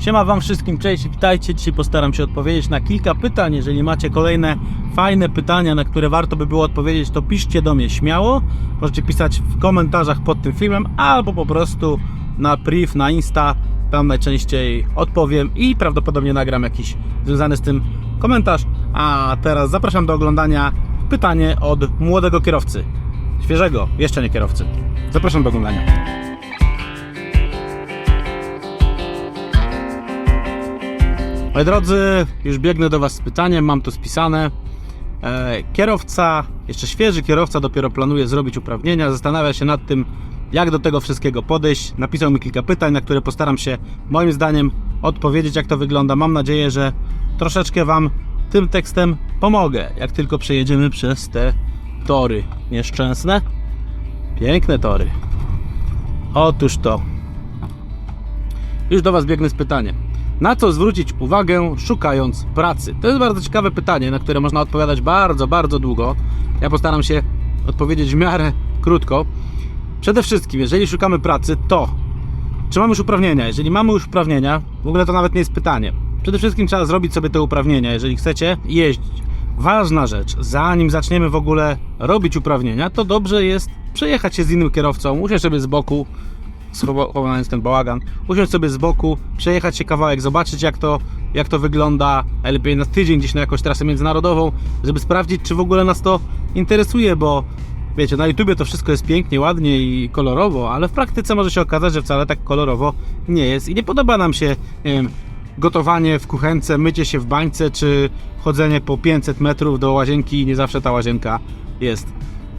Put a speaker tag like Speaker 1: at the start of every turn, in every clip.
Speaker 1: Siema Wam wszystkim, cześć, witajcie. Dzisiaj postaram się odpowiedzieć na kilka pytań. Jeżeli macie kolejne fajne pytania, na które warto by było odpowiedzieć, to piszcie do mnie śmiało. Możecie pisać w komentarzach pod tym filmem, albo po prostu na priv, na Insta. Tam najczęściej odpowiem i prawdopodobnie nagram jakiś związany z tym komentarz. A teraz zapraszam do oglądania pytanie od młodego kierowcy. Świeżego, jeszcze nie kierowcy. Zapraszam do oglądania. Moi drodzy, już biegnę do Was z pytaniem, mam to spisane. E, kierowca, jeszcze świeży kierowca, dopiero planuje zrobić uprawnienia, zastanawia się nad tym, jak do tego wszystkiego podejść. Napisał mi kilka pytań, na które postaram się moim zdaniem odpowiedzieć, jak to wygląda. Mam nadzieję, że troszeczkę Wam tym tekstem pomogę, jak tylko przejedziemy przez te tory nieszczęsne. Piękne tory. Otóż to. Już do Was biegnę z pytaniem. Na co zwrócić uwagę szukając pracy? To jest bardzo ciekawe pytanie, na które można odpowiadać bardzo, bardzo długo. Ja postaram się odpowiedzieć w miarę krótko. Przede wszystkim, jeżeli szukamy pracy, to czy mamy już uprawnienia? Jeżeli mamy już uprawnienia, w ogóle to nawet nie jest pytanie. Przede wszystkim trzeba zrobić sobie te uprawnienia, jeżeli chcecie jeździć. Ważna rzecz, zanim zaczniemy w ogóle robić uprawnienia, to dobrze jest przejechać się z innym kierowcą, usiąść sobie z boku, schowając ten bałagan, usiąść sobie z boku, przejechać się kawałek, zobaczyć jak to, jak to wygląda, lepiej na tydzień gdzieś na jakąś trasę międzynarodową, żeby sprawdzić, czy w ogóle nas to interesuje, bo wiecie, na YouTubie to wszystko jest pięknie, ładnie i kolorowo, ale w praktyce może się okazać, że wcale tak kolorowo nie jest i nie podoba nam się, nie wiem, gotowanie w kuchence, mycie się w bańce, czy chodzenie po 500 metrów do łazienki i nie zawsze ta łazienka jest.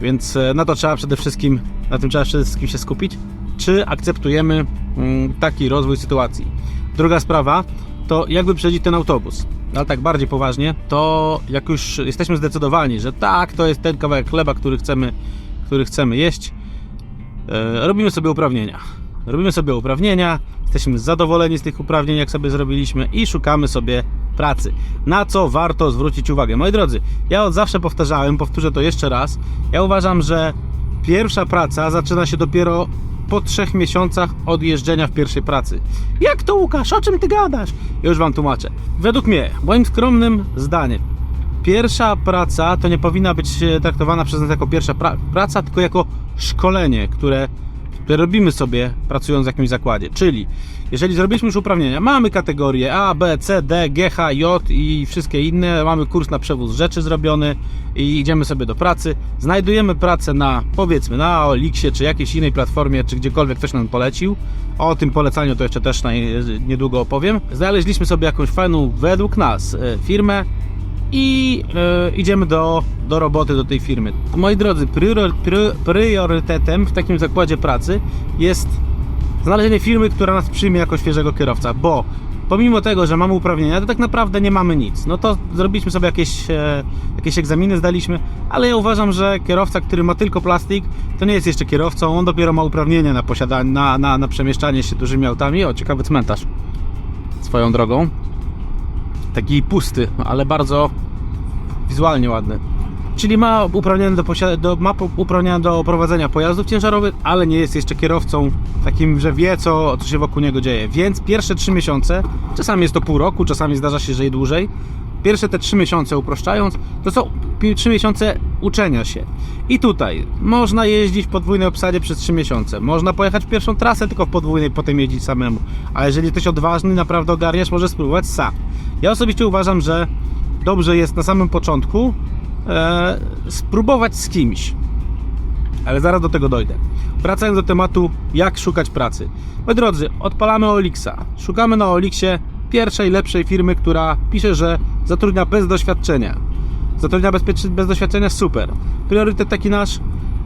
Speaker 1: Więc e, na to trzeba przede wszystkim, na tym trzeba przede wszystkim się skupić, czy akceptujemy mm, taki rozwój sytuacji. Druga sprawa to jak wyprzedzić ten autobus. Ale tak bardziej poważnie, to jak już jesteśmy zdecydowani, że tak, to jest ten kawałek chleba, który chcemy, który chcemy jeść, e, robimy sobie uprawnienia. Robimy sobie uprawnienia, jesteśmy zadowoleni z tych uprawnień, jak sobie zrobiliśmy i szukamy sobie pracy. Na co warto zwrócić uwagę? Moi drodzy, ja od zawsze powtarzałem, powtórzę to jeszcze raz. Ja uważam, że pierwsza praca zaczyna się dopiero po trzech miesiącach od jeżdżenia w pierwszej pracy. Jak to Łukasz? O czym ty gadasz? Już wam tłumaczę. Według mnie, moim skromnym zdaniem, pierwsza praca to nie powinna być traktowana przez nas jako pierwsza pra praca, tylko jako szkolenie, które, które robimy sobie pracując w jakimś zakładzie. Czyli jeżeli zrobiliśmy już uprawnienia, mamy kategorie A, B, C, D, G, H, J i wszystkie inne, mamy kurs na przewóz rzeczy zrobiony i idziemy sobie do pracy, znajdujemy pracę na powiedzmy na Olixie czy jakiejś innej platformie, czy gdziekolwiek ktoś nam polecił. O tym polecaniu to jeszcze też niedługo opowiem. Znaleźliśmy sobie jakąś fajną według nas e, firmę, i e, idziemy do, do roboty, do tej firmy. Moi drodzy, priorytetem w takim zakładzie pracy jest znalezienie firmy, która nas przyjmie jako świeżego kierowca, bo pomimo tego, że mamy uprawnienia, to tak naprawdę nie mamy nic. No to zrobiliśmy sobie jakieś, e, jakieś egzaminy, zdaliśmy, ale ja uważam, że kierowca, który ma tylko plastik, to nie jest jeszcze kierowcą, on dopiero ma uprawnienia na posiadanie, na, na, na przemieszczanie się dużymi autami. O, ciekawy cmentarz swoją drogą taki pusty, ale bardzo wizualnie ładny. Czyli ma uprawnienia do, do, ma uprawnienia do prowadzenia pojazdów ciężarowych, ale nie jest jeszcze kierowcą takim, że wie co, co się wokół niego dzieje. Więc pierwsze 3 miesiące, czasami jest to pół roku, czasami zdarza się, że i dłużej, pierwsze te 3 miesiące uproszczając, to są 3 miesiące uczenia się. I tutaj można jeździć w podwójnej obsadzie przez 3 miesiące. Można pojechać pierwszą trasę tylko w podwójnej, potem jeździć samemu. A jeżeli jesteś odważny, naprawdę ogarniasz, możesz spróbować sam. Ja osobiście uważam, że dobrze jest na samym początku e, spróbować z kimś. Ale zaraz do tego dojdę. Wracając do tematu, jak szukać pracy. Moi drodzy, odpalamy Olixa. Szukamy na Olixie pierwszej, lepszej firmy, która pisze, że zatrudnia bez doświadczenia. Zatrudnia bez, bez doświadczenia, super. Priorytet taki nasz,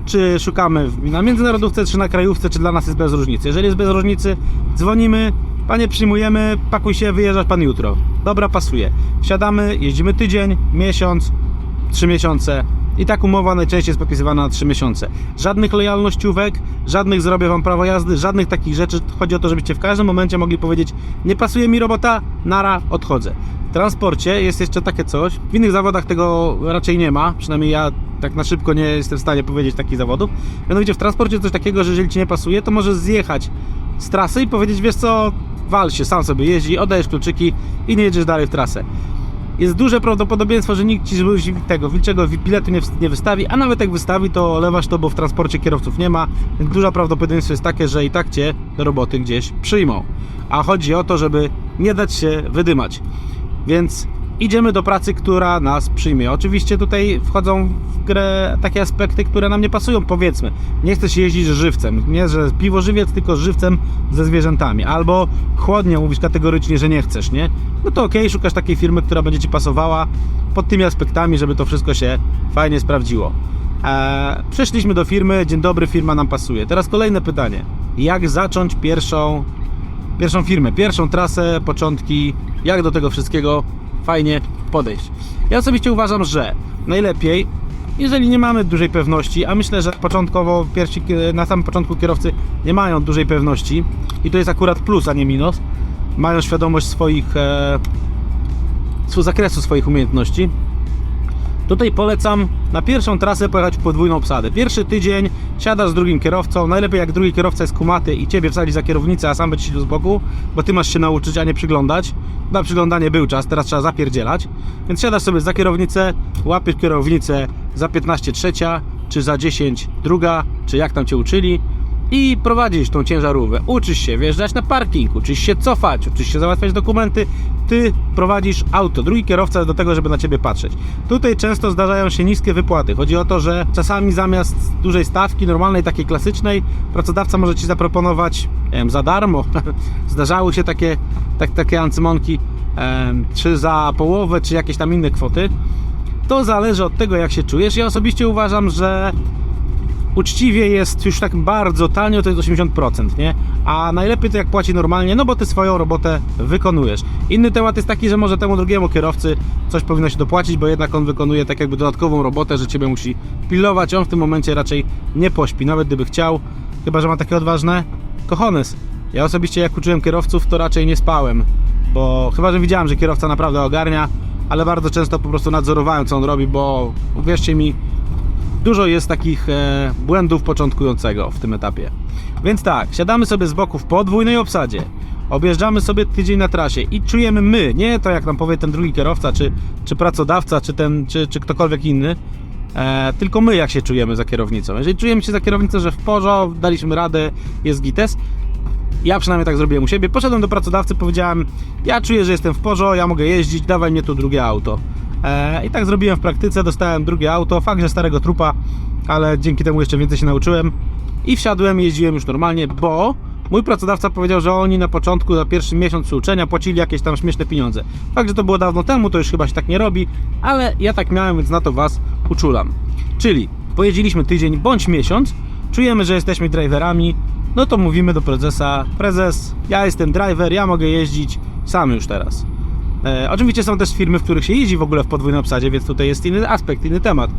Speaker 1: czy szukamy na międzynarodówce, czy na krajówce, czy dla nas jest bez różnicy. Jeżeli jest bez różnicy, dzwonimy, panie przyjmujemy, pakuj się, wyjeżdżasz pan jutro. Dobra, pasuje. Wsiadamy, jeździmy tydzień, miesiąc, trzy miesiące. I tak umowa najczęściej jest podpisywana na 3 miesiące. Żadnych lojalnościówek, żadnych zrobię wam prawo jazdy, żadnych takich rzeczy. Chodzi o to, żebyście w każdym momencie mogli powiedzieć: Nie pasuje mi robota, nara, odchodzę. W transporcie jest jeszcze takie coś. W innych zawodach tego raczej nie ma. Przynajmniej ja tak na szybko nie jestem w stanie powiedzieć takich zawodów. Mianowicie w transporcie coś takiego, że jeżeli ci nie pasuje, to możesz zjechać z trasy i powiedzieć: Wiesz co, wal się, sam sobie jeździ, oddajesz kluczyki i nie jedziesz dalej w trasę. Jest duże prawdopodobieństwo, że nikt ci tego wilczego biletu nie, nie wystawi, a nawet jak wystawi, to lewasz to, bo w transporcie kierowców nie ma, więc duże prawdopodobieństwo jest takie, że i tak cię do roboty gdzieś przyjmą. A chodzi o to, żeby nie dać się wydymać. Więc idziemy do pracy, która nas przyjmie. Oczywiście tutaj wchodzą w grę takie aspekty, które nam nie pasują, powiedzmy. Nie chcesz jeździć żywcem, nie że piwo żywiec, tylko żywcem ze zwierzętami. Albo chłodnie mówisz kategorycznie, że nie chcesz, nie? No to okej, szukasz takiej firmy, która będzie Ci pasowała pod tymi aspektami, żeby to wszystko się fajnie sprawdziło. Eee, przyszliśmy do firmy, dzień dobry, firma nam pasuje. Teraz kolejne pytanie. Jak zacząć pierwszą pierwszą firmę, pierwszą trasę, początki, jak do tego wszystkiego fajnie podejść. Ja osobiście uważam, że najlepiej, jeżeli nie mamy dużej pewności, a myślę, że początkowo pierwsi, na samym początku kierowcy nie mają dużej pewności i to jest akurat plus, a nie minus, mają świadomość swoich e, zakresu swoich umiejętności, Tutaj polecam na pierwszą trasę pojechać w podwójną obsadę. Pierwszy tydzień siadasz z drugim kierowcą, najlepiej jak drugi kierowca jest kumaty i ciebie wsadzi za kierownicę, a sam będzie siedział z boku, bo ty masz się nauczyć, a nie przyglądać. Na przyglądanie był czas, teraz trzeba zapierdzielać. Więc siadasz sobie za kierownicę, łapiesz kierownicę za 15 trzecia, czy za 10 druga, czy jak tam cię uczyli i prowadzisz tą ciężarówkę. Uczysz się wjeżdżać na parking, uczysz się cofać, uczysz się załatwiać dokumenty. Ty prowadzisz auto, drugi kierowca do tego, żeby na ciebie patrzeć. Tutaj często zdarzają się niskie wypłaty. Chodzi o to, że czasami zamiast dużej stawki, normalnej, takiej klasycznej, pracodawca może ci zaproponować wiem, za darmo. Zdarzały się takie, tak, takie ancymonki, czy za połowę, czy jakieś tam inne kwoty. To zależy od tego, jak się czujesz. Ja osobiście uważam, że uczciwie jest już tak bardzo tanio, to jest 80%, nie? A najlepiej to jak płaci normalnie, no bo ty swoją robotę wykonujesz. Inny temat jest taki, że może temu drugiemu kierowcy coś powinno się dopłacić, bo jednak on wykonuje tak jakby dodatkową robotę, że ciebie musi pilnować. On w tym momencie raczej nie pośpi, nawet gdyby chciał, chyba że ma takie odważne kochones. Ja osobiście jak uczyłem kierowców, to raczej nie spałem, bo chyba że widziałem, że kierowca naprawdę ogarnia, ale bardzo często po prostu nadzorowałem, co on robi, bo uwierzcie mi, Dużo jest takich e, błędów początkującego w tym etapie. Więc tak, siadamy sobie z boku w podwójnej obsadzie, objeżdżamy sobie tydzień na trasie i czujemy my, nie to jak nam powie ten drugi kierowca, czy, czy pracodawca, czy, ten, czy, czy ktokolwiek inny, e, tylko my jak się czujemy za kierownicą. Jeżeli czujemy się za kierownicą, że w porządku, daliśmy radę, jest gites, ja przynajmniej tak zrobiłem u siebie. Poszedłem do pracodawcy, powiedziałem: Ja czuję, że jestem w porządku, ja mogę jeździć, dawaj mnie tu drugie auto. E, I tak zrobiłem w praktyce, dostałem drugie auto, fakt, że starego trupa, ale dzięki temu jeszcze więcej się nauczyłem. I wsiadłem, jeździłem już normalnie, bo mój pracodawca powiedział, że oni na początku, na pierwszy miesiąc uczenia płacili jakieś tam śmieszne pieniądze. Fakt, że to było dawno temu, to już chyba się tak nie robi, ale ja tak miałem, więc na to Was uczulam. Czyli pojeździliśmy tydzień bądź miesiąc, czujemy, że jesteśmy driverami, no to mówimy do prezesa, prezes, ja jestem driver, ja mogę jeździć sam już teraz. E, oczywiście są też firmy, w których się jeździ w ogóle w podwójnej obsadzie, więc tutaj jest inny aspekt, inny temat.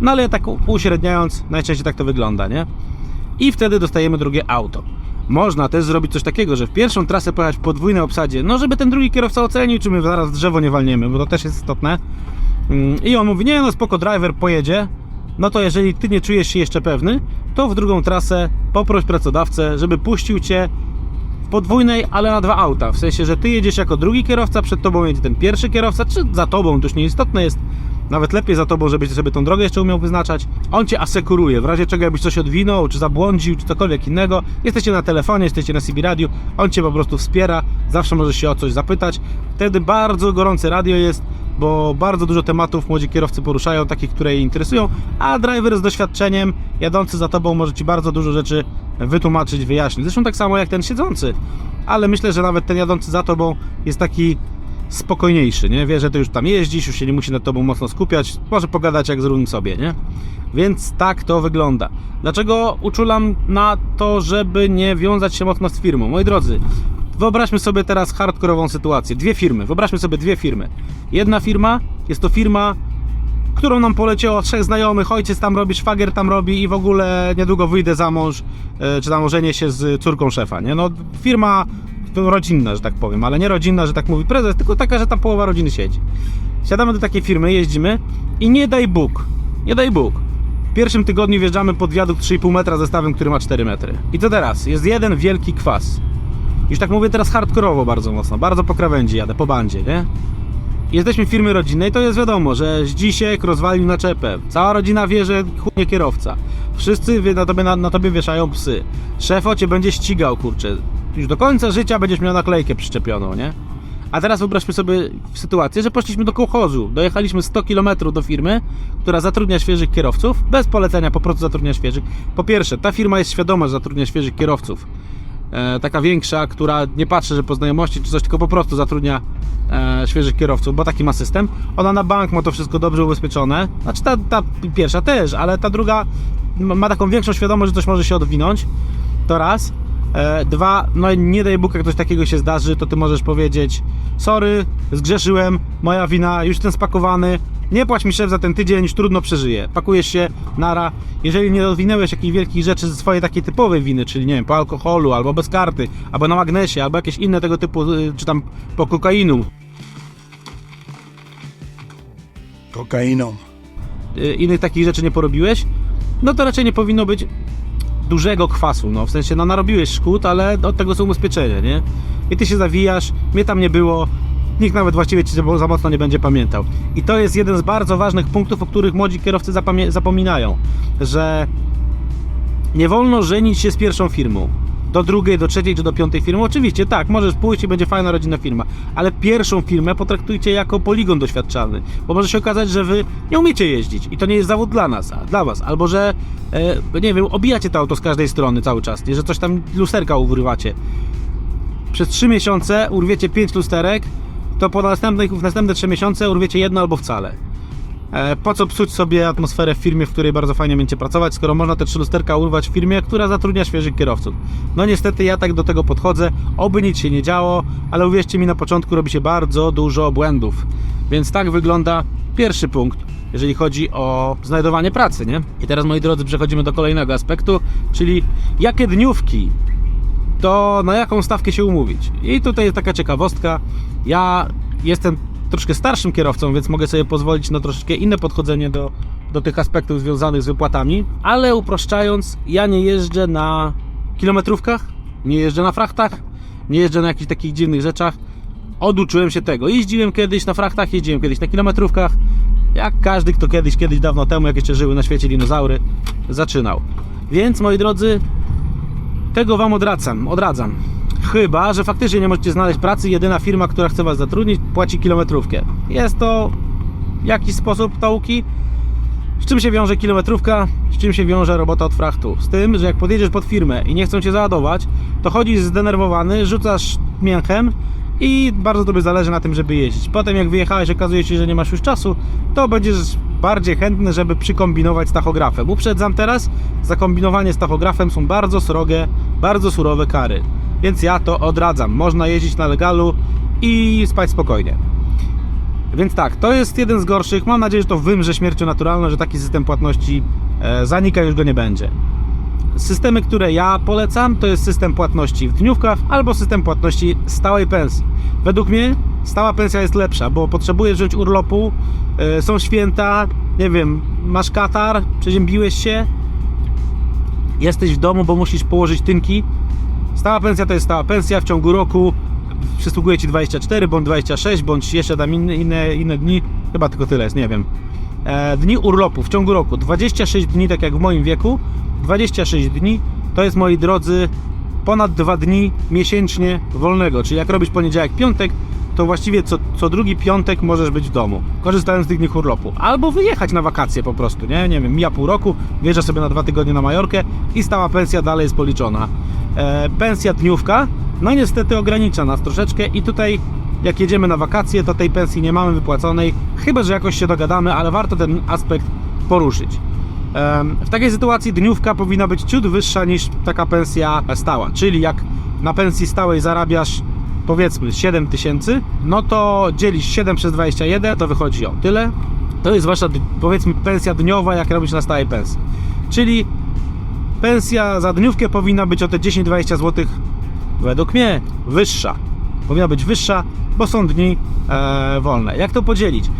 Speaker 1: No ale tak uśredniając, najczęściej tak to wygląda, nie? I wtedy dostajemy drugie auto. Można też zrobić coś takiego, że w pierwszą trasę pojechać w podwójnej obsadzie, no żeby ten drugi kierowca ocenił, czy my zaraz drzewo nie walniemy, bo to też jest istotne. Mm, I on mówi, nie no spoko, driver pojedzie, no to jeżeli ty nie czujesz się jeszcze pewny, to w drugą trasę poproś pracodawcę, żeby puścił cię podwójnej, ale na dwa auta. W sensie, że ty jedziesz jako drugi kierowca, przed tobą jedzie ten pierwszy kierowca, czy za tobą, to już nieistotne jest. Nawet lepiej za tobą, żebyś sobie tą drogę jeszcze umiał wyznaczać. On cię asekuruje, w razie czego jakbyś coś odwinął, czy zabłądził, czy cokolwiek innego. Jesteście na telefonie, jesteście na CB Radio, on cię po prostu wspiera, zawsze możesz się o coś zapytać. Wtedy bardzo gorące radio jest, bo bardzo dużo tematów młodzi kierowcy poruszają, takich, które ich interesują, a driver z doświadczeniem, jadący za tobą, może ci bardzo dużo rzeczy wytłumaczyć, wyjaśnić. Zresztą tak samo jak ten siedzący, ale myślę, że nawet ten jadący za tobą jest taki spokojniejszy, nie? Wie, że ty już tam jeździsz, już się nie musi nad tobą mocno skupiać, może pogadać jak z równym sobie, nie? Więc tak to wygląda. Dlaczego uczulam na to, żeby nie wiązać się mocno z firmą? Moi drodzy, wyobraźmy sobie teraz hardkorową sytuację. Dwie firmy, wyobraźmy sobie dwie firmy. Jedna firma jest to firma, którą nam poleciało trzech znajomych, ojciec tam robi, szwagier tam robi i w ogóle niedługo wyjdę za mąż, e, czy tam ożenię się z córką szefa, nie? No firma rodzinna, że tak powiem, ale nie rodzinna, że tak mówi prezes, tylko taka, że tam połowa rodziny siedzi. Siadamy do takiej firmy, jeździmy i nie daj Bóg, nie daj Bóg. W pierwszym tygodniu wjeżdżamy pod wiadukt 3,5 metra zestawem, który ma 4 metry. I to teraz? Jest jeden wielki kwas. Już tak mówię teraz hardkorowo bardzo mocno, bardzo po krawędzi jadę, po bandzie, nie? Jesteśmy w firmie rodzinnej, to jest wiadomo, że Zdzisiek rozwalił naczepę. Cała rodzina wie, że chudnie kierowca. Wszyscy na tobie, na, na tobie wieszają psy. Szefo cię będzie ścigał, kurczę. Już do końca życia będziesz miał naklejkę przyczepioną, nie? A teraz wyobraźmy sobie sytuację, że poszliśmy do kołchozu. Dojechaliśmy 100 km do firmy, która zatrudnia świeżych kierowców, bez polecenia, po prostu zatrudnia świeżych. Po pierwsze, ta firma jest świadoma, że zatrudnia świeżych kierowców. E, taka większa, która nie patrzy, że po znajomości czy coś, tylko po prostu zatrudnia e, świeżych kierowców, bo taki ma system. Ona na bank ma to wszystko dobrze ubezpieczone. Znaczy ta, ta pierwsza też, ale ta druga ma taką większą świadomość, że coś może się odwinąć. To raz. E, dwa, no nie daj Bóg, jak coś takiego się zdarzy, to ty możesz powiedzieć sorry, zgrzeszyłem, moja wina, już jestem spakowany, nie płać mi szef za ten tydzień, już trudno przeżyję. Pakujesz się, nara. Jeżeli nie odwinęłeś jakichś wielkich rzeczy ze swojej takiej typowej winy, czyli nie wiem, po alkoholu, albo bez karty, albo na magnesie, albo jakieś inne tego typu, y, czy tam po kokainu,
Speaker 2: Kokainą.
Speaker 1: y, innych takich rzeczy nie porobiłeś, no to raczej nie powinno być dużego kwasu, no w sensie, no narobiłeś szkód, ale od tego są ubezpieczenia, nie? I ty się zawijasz, mnie tam nie było, nikt nawet właściwie ci za mocno nie będzie pamiętał. I to jest jeden z bardzo ważnych punktów, o których młodzi kierowcy zapominają, że nie wolno żenić się z pierwszą firmą. Do drugiej, do trzeciej czy do piątej firmy. Oczywiście, tak, możesz pójść i będzie fajna rodzinna firma, ale pierwszą firmę potraktujcie jako poligon doświadczalny, bo może się okazać, że wy nie umiecie jeździć i to nie jest zawód dla nas, a dla was, albo że, e, nie wiem, obijacie to auto z każdej strony cały czas, nie, że coś tam lusterka urywacie. Przez 3 miesiące urwiecie 5 lusterek, to po następnych, w następne 3 miesiące urwiecie jedno albo wcale. E, Po co psuć sobie atmosferę w firmie, w której bardzo fajnie będziecie pracować, skoro można te trzy lusterka urwać w firmie, która zatrudnia świeżych kierowców? No niestety ja tak do tego podchodzę, oby nic się nie działo, ale uwierzcie mi, na początku robi się bardzo dużo błędów. Więc tak wygląda pierwszy punkt, jeżeli chodzi o znajdowanie pracy, nie? I teraz, moi drodzy, przechodzimy do kolejnego aspektu, czyli jakie dniówki to na jaką stawkę się umówić. I tutaj jest taka ciekawostka. Ja jestem troszkę starszym kierowcą, więc mogę sobie pozwolić na troszeczkę inne podchodzenie do, do tych aspektów związanych z wypłatami, ale uproszczając, ja nie jeżdżę na kilometrówkach, nie jeżdżę na frachtach, nie jeżdżę na jakichś takich dziwnych rzeczach. Oduczyłem się tego. Jeździłem kiedyś na frachtach, jeździłem kiedyś na kilometrówkach. Jak każdy, kto kiedyś, kiedyś dawno temu, jak jeszcze żyły na świecie dinozaury, zaczynał. Więc, moi drodzy, tego Wam odradzam, odradzam. Chyba, że faktycznie nie możecie znaleźć pracy, jedyna firma, która chce Was zatrudnić, płaci kilometrówkę. Jest to jakiś sposób nauki. Z czym się wiąże kilometrówka, z czym się wiąże robota od frachtu? Z tym, że jak podjedziesz pod firmę i nie chcą Cię załadować, to chodzisz zdenerwowany, rzucasz mięchem i bardzo Tobie zależy na tym, żeby jeździć. Potem jak wyjechałeś, okazuje się, że nie masz już czasu, to będziesz bardziej chętny, żeby przykombinować z tachografem. Uprzedzam teraz, za kombinowanie z tachografem są bardzo srogie, bardzo surowe kary. Więc ja to odradzam. Można jeździć na legalu i spać spokojnie. Więc tak, to jest jeden z gorszych. Mam nadzieję, że to wymrze śmiercią naturalną, że taki system płatności e, zanika, już go nie będzie. Systemy, które ja polecam, to jest system płatności w dniówkach albo system płatności stałej pensji. Według mnie stała pensja jest lepsza, bo potrzebujesz wziąć urlopu, e, są święta, nie wiem, masz katar, przeziębiłeś się, jesteś w domu, bo musisz położyć tynki. Stała pensja to jest stała pensja w ciągu roku. Przysługuje ci 24 bądź 26, bądź jeszcze tam inne, inne, inne dni. Chyba tylko tyle jest, nie wiem. E, dni urlopu w ciągu roku. 26 dni, tak jak w moim wieku. 26 dni to jest, moi drodzy, ponad 2 dni miesięcznie wolnego. Czyli jak robisz poniedziałek, piątek, to właściwie co, co drugi piątek możesz być w domu, korzystając z tych dni urlopu. Albo wyjechać na wakacje po prostu, nie? Nie wiem, mija pół roku, wjeżdżasz sobie na dwa tygodnie na Majorkę i stała pensja dalej jest policzona. E, pensja dniówka, no niestety ogranicza nas troszeczkę i tutaj jak jedziemy na wakacje, to tej pensji nie mamy wypłaconej, chyba że jakoś się dogadamy, ale warto ten aspekt poruszyć. W takiej sytuacji dniówka powinna być ciut wyższa niż taka pensja stała. Czyli jak na pensji stałej zarabiasz powiedzmy 7 tysięcy, no to dzielisz 7 przez 21, to wychodzi o tyle. To jest wasza powiedzmy pensja dniowa, jak robisz na stałej pensji. Czyli pensja za dniówkę powinna być o te 10-20 zł według mnie wyższa. Powinna być wyższa, bo są dni e, wolne. Jak to podzielić?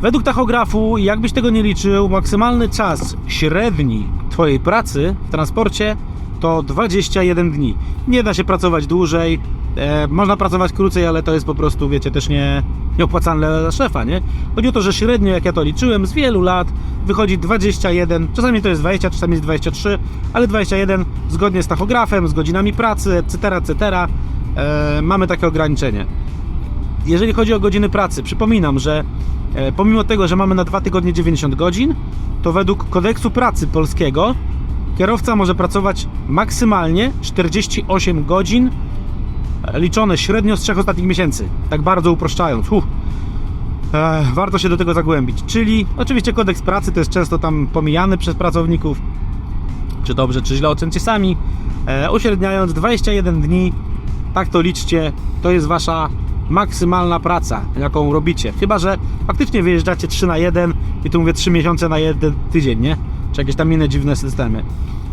Speaker 1: Według tachografu, jakbyś tego nie liczył, maksymalny czas średni Twojej pracy w transporcie to 21 dni. Nie da się pracować dłużej, e, można pracować krócej, ale to jest po prostu, wiecie, też nie, nieopłacalne dla szefa, nie? Chodzi o to, że średnio, jak ja to liczyłem, z wielu lat wychodzi 21, czasami to jest 20, czasami jest 23, ale 21 zgodnie z tachografem, z godzinami pracy, etc., etc. E, mamy takie ograniczenie. Jeżeli chodzi o godziny pracy, przypominam, że e, pomimo tego, że mamy na dwa tygodnie 90 godzin, to według kodeksu pracy polskiego kierowca może pracować maksymalnie 48 godzin e, liczone średnio z trzech ostatnich miesięcy. Tak bardzo uproszczając. E, warto się do tego zagłębić. Czyli oczywiście kodeks pracy to jest często tam pomijany przez pracowników, czy dobrze, czy źle ocencie sami. E, uśredniając 21 dni, tak to liczcie, to jest wasza maksymalna praca, jaką robicie. Chyba, że faktycznie wyjeżdżacie 3 na 1 i tu mówię 3 miesiące na jeden tydzień, nie? Czy jakieś tam inne dziwne systemy.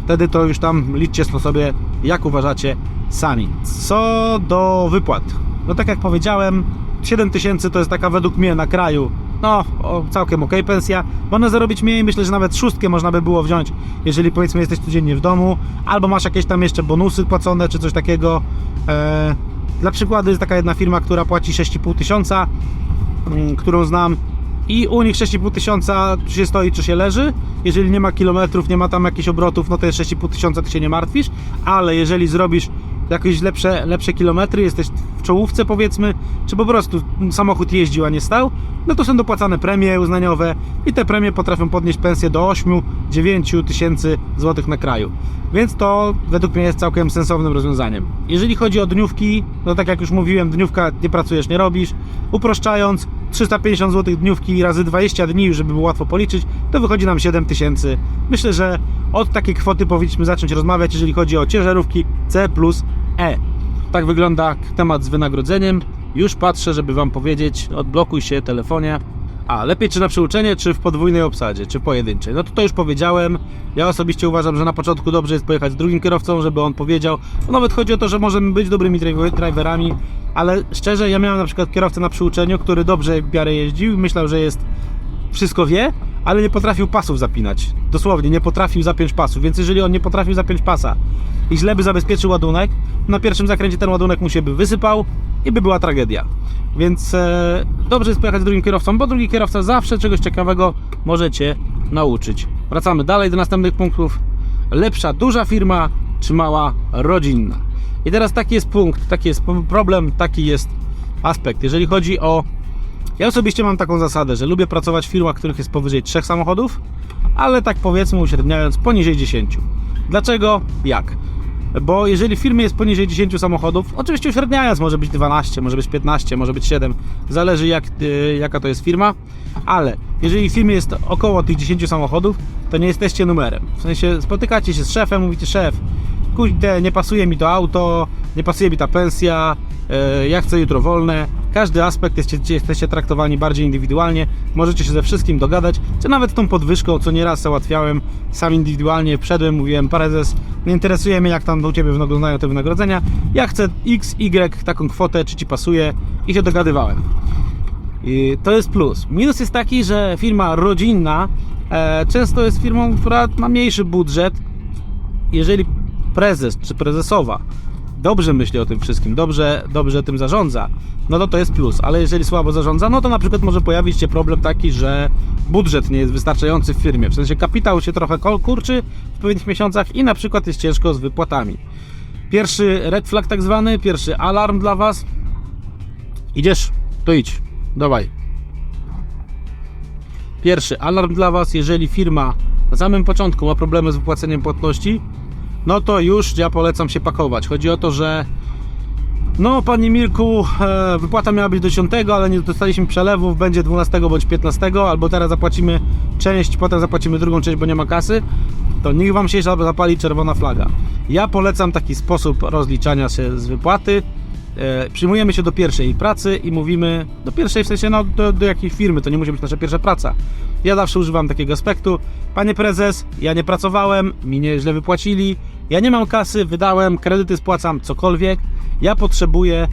Speaker 1: Wtedy to już tam liczcie sobie, jak uważacie sami. Co do wypłat. No tak jak powiedziałem, 7 tysięcy to jest taka według mnie na kraju no, całkiem ok pensja. Można zarobić mniej, myślę, że nawet szóstkę można by było wziąć, jeżeli powiedzmy jesteś codziennie w domu, albo masz jakieś tam jeszcze bonusy płacone, czy coś takiego. E, dla przykładu jest taka jedna firma, która płaci 6,5 tysiąca, mm, którą znam i u nich 6,5 tysiąca czy się stoi, czy się leży. Jeżeli nie ma kilometrów, nie ma tam jakichś obrotów, no to jest 6,5 tysiąca, ty się nie martwisz, ale jeżeli zrobisz jakieś lepsze, lepsze kilometry, jesteś w czołówce powiedzmy, czy po prostu samochód jeździł, a nie stał, no to są dopłacane premie uznaniowe i te premie potrafią podnieść pensję do 8-9 tysięcy złotych na kraju. Więc to według mnie jest całkiem sensownym rozwiązaniem. Jeżeli chodzi o dniówki, no tak jak już mówiłem, dniówka nie pracujesz, nie robisz. Uproszczając, 350 zł dniówki razy 20 dni, żeby było łatwo policzyć, to wychodzi nam 7 tysięcy. Myślę, że od takiej kwoty powinniśmy zacząć rozmawiać, jeżeli chodzi o ciężarówki C plus E. Tak wygląda temat z wynagrodzeniem. Już patrzę, żeby Wam powiedzieć, odblokuj się telefonie. A, lepiej czy na przyuczenie, czy w podwójnej obsadzie, czy pojedynczej? No to to już powiedziałem. Ja osobiście uważam, że na początku dobrze jest pojechać z drugim kierowcą, żeby on powiedział. No nawet chodzi o to, że możemy być dobrymi drive- driverami, ale szczerze, ja miałem na przykład kierowcę na przyuczeniu, który dobrze w miarę jeździł i myślał, że jest wszystko wie, ale nie potrafił pasów zapinać. Dosłownie, nie potrafił zapiąć pasów, więc jeżeli on nie potrafił zapiąć pasa i źle by zabezpieczył ładunek, na pierwszym zakręcie ten ładunek mu się by wysypał i by była tragedia. Więc e, dobrze jest pojechać z drugim kierowcą, bo drugi kierowca zawsze czegoś ciekawego może Cię nauczyć. Wracamy dalej do następnych punktów. Lepsza duża firma czy mała rodzinna? I teraz taki jest punkt, taki jest problem, taki jest aspekt. Jeżeli chodzi o ja osobiście mam taką zasadę, że lubię pracować w firmach, których jest powyżej 3 samochodów, ale tak powiedzmy uśredniając poniżej 10. Dlaczego? Jak? Bo jeżeli w firmie jest poniżej 10 samochodów, oczywiście uśredniając może być 12, może być 15, może być 7, zależy jak, y, jaka to jest firma, ale jeżeli w firmie jest około tych 10 samochodów, to nie jesteście numerem. W sensie spotykacie się z szefem, mówicie szef, kurde, nie pasuje mi to auto, nie pasuje mi ta pensja, e, ja chcę jutro wolne. Każdy aspekt jesteście, jesteście traktowani bardziej indywidualnie, możecie się ze wszystkim dogadać, czy nawet tą podwyżką, co nieraz załatwiałem sam indywidualnie, wszedłem, mówiłem, prezes, nie interesuje mnie jak tam u Ciebie wyglądają te wynagrodzenia, ja chcę x, y, taką kwotę, czy Ci pasuje i się dogadywałem. I to jest plus. Minus jest taki, że firma rodzinna e, często jest firmą, która ma mniejszy budżet. Jeżeli prezes czy prezesowa dobrze myśli o tym wszystkim, dobrze, dobrze tym zarządza, no to to jest plus. Ale jeżeli słabo zarządza, no to na przykład może pojawić się problem taki, że budżet nie jest wystarczający w firmie. W sensie kapitał się trochę kurczy w pewnych miesiącach i na przykład jest ciężko z wypłatami. Pierwszy red flag tak zwany, pierwszy alarm dla Was. Idziesz? To idź. Dawaj. Pierwszy alarm dla Was, jeżeli firma na samym początku ma problemy z wypłaceniem płatności, no to już ja polecam się pakować. Chodzi o to, że no panie Mirku, e, wypłata miała być do 10, ale nie dostaliśmy przelewów, będzie 12 bądź 15, albo teraz zapłacimy część, potem zapłacimy drugą część, bo nie ma kasy, to niech Wam się zapali czerwona flaga. Ja polecam taki sposób rozliczania się z wypłaty. E, przyjmujemy się do pierwszej pracy i mówimy, do pierwszej w sensie, no do, do jakiej firmy, to nie musi być nasza pierwsza praca. Ja zawsze używam takiego aspektu, panie prezes, ja nie pracowałem, mi nieźle wypłacili, ja nie mam kasy, wydałem, kredyty spłacam, cokolwiek, ja potrzebuję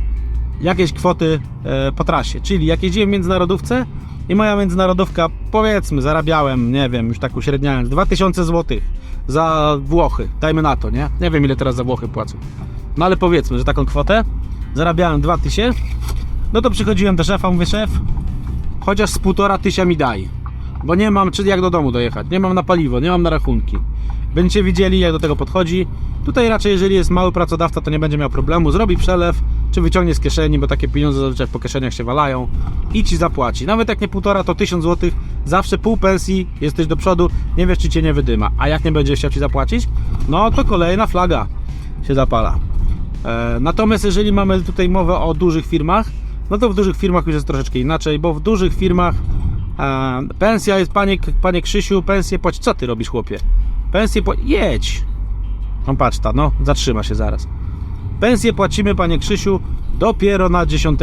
Speaker 1: jakiejś kwoty e, po trasie, czyli jak jeździłem w międzynarodówce, i moja międzynarodówka, powiedzmy, zarabiałem, nie wiem, już tak uśredniając, 2000 zł za Włochy, dajmy na to, nie? Nie wiem ile teraz za Włochy płacą. No ale powiedzmy, że taką kwotę zarabiałem 2000, no to przychodziłem do szefa, mówię, szef, chociaż z półtora tysia mi daj, bo nie mam, czy jak do domu dojechać, nie mam na paliwo, nie mam na rachunki. Będziecie widzieli, jak do tego podchodzi. Tutaj raczej, jeżeli jest mały pracodawca, to nie będzie miał problemu. Zrobi przelew, czy wyciągnie z kieszeni, bo takie pieniądze zazwyczaj po kieszeniach się walają i ci zapłaci. Nawet jak nie półtora, to 1000 zł. Zawsze pół pensji, jesteś do przodu, nie wiesz, czy cię nie wydyma. A jak nie będzie chciał ci zapłacić, no to kolejna flaga się zapala. E, natomiast jeżeli mamy tutaj mowę o dużych firmach, no to w dużych firmach już jest troszeczkę inaczej, bo w dużych firmach e, pensja jest, panie, panie Krzysiu, pensję płaci. Co ty robisz, chłopie? Pensję płaci. Jedź! No patrz ta, no, zatrzyma się zaraz. Pensję płacimy, panie Krzysiu, dopiero na 10.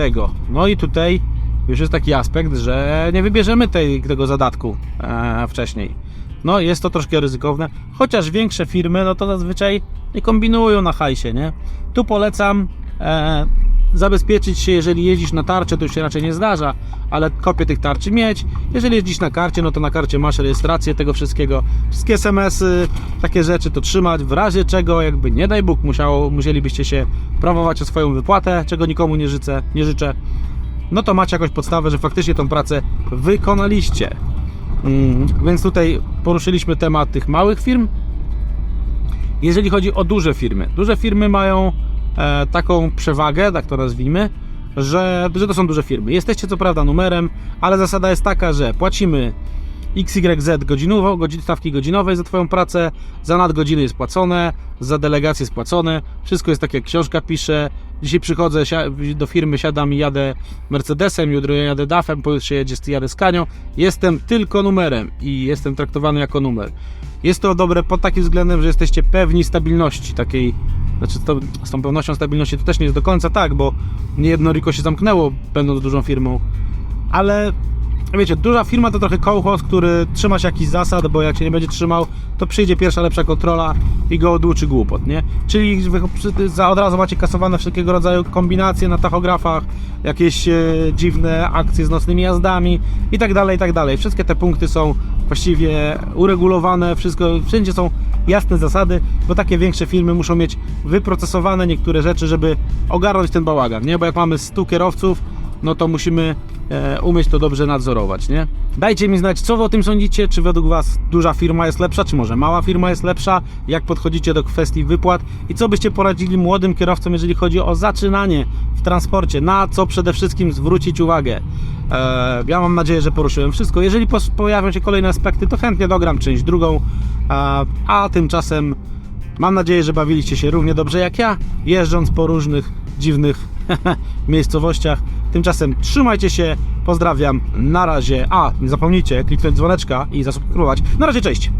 Speaker 1: No i tutaj już jest taki aspekt, że nie wybierzemy tej, tego zadatku e, wcześniej. No jest to troszkę ryzykowne, chociaż większe firmy, no to zazwyczaj nie kombinują na hajsie, nie? Tu polecam e, zabezpieczyć się, jeżeli jeździsz na tarczę, to już się raczej nie zdarza, ale kopię tych tarczy mieć. Jeżeli jeździsz na karcie, no to na karcie masz rejestrację tego wszystkiego, wszystkie SMS-y, takie rzeczy to trzymać, w razie czego, jakby nie daj Bóg, musiało, musielibyście się prawować o swoją wypłatę, czego nikomu nie życzę, nie życzę no to macie jakąś podstawę, że faktycznie tą pracę wykonaliście. Mm, więc tutaj poruszyliśmy temat tych małych firm. Jeżeli chodzi o duże firmy, duże firmy mają e, taką przewagę, tak to nazwijmy, że, że to są duże firmy. Jesteście co prawda numerem, ale zasada jest taka, że płacimy XYZ godzinowo, godzin, stawki godzinowej za Twoją pracę, za nadgodziny jest płacone, za delegacje jest płacone, wszystko jest tak jak książka pisze. Dzisiaj przychodzę do firmy, siadam i jadę Mercedesem, jutro jadę DAF-em, pojutrze jedzie, jadę Scanią. Jestem tylko numerem i jestem traktowany jako numer. Jest to dobre pod takim względem, że jesteście pewni stabilności takiej, znaczy to, z tą pewnością stabilności to też nie jest do końca tak, bo nie jedno Riko się zamknęło będąc dużą firmą, ale wiecie, duża firma to trochę kołchoz, który trzyma się jakichś zasad, bo jak się nie będzie trzymał, to przyjdzie pierwsza lepsza kontrola i go odłuczy głupot, nie? Czyli za od razu macie kasowane wszelkiego rodzaju kombinacje na tachografach, jakieś e, dziwne akcje z nocnymi jazdami i tak dalej, i tak dalej. Wszystkie te punkty są właściwie uregulowane, wszystko, wszędzie są jasne zasady, bo takie większe firmy muszą mieć wyprocesowane niektóre rzeczy, żeby ogarnąć ten bałagan, nie? Bo jak mamy 100 kierowców, no to musimy e, umieć to dobrze nadzorować, nie? Dajcie mi znać, co wy o tym sądzicie, czy według was duża firma jest lepsza, czy może mała firma jest lepsza, jak podchodzicie do kwestii wypłat i co byście poradzili młodym kierowcom, jeżeli chodzi o zaczynanie w transporcie, na co przede wszystkim zwrócić uwagę. E, ja mam nadzieję, że poruszyłem wszystko. Jeżeli pojawią się kolejne aspekty, to chętnie dogram część drugą, a tymczasem Mam nadzieję, że bawiliście się równie dobrze jak ja, jeżdżąc po różnych dziwnych miejscowościach. Tymczasem trzymajcie się, pozdrawiam, na razie. A, nie zapomnijcie kliknąć dzwoneczka i zasubskrybować. Na razie, cześć!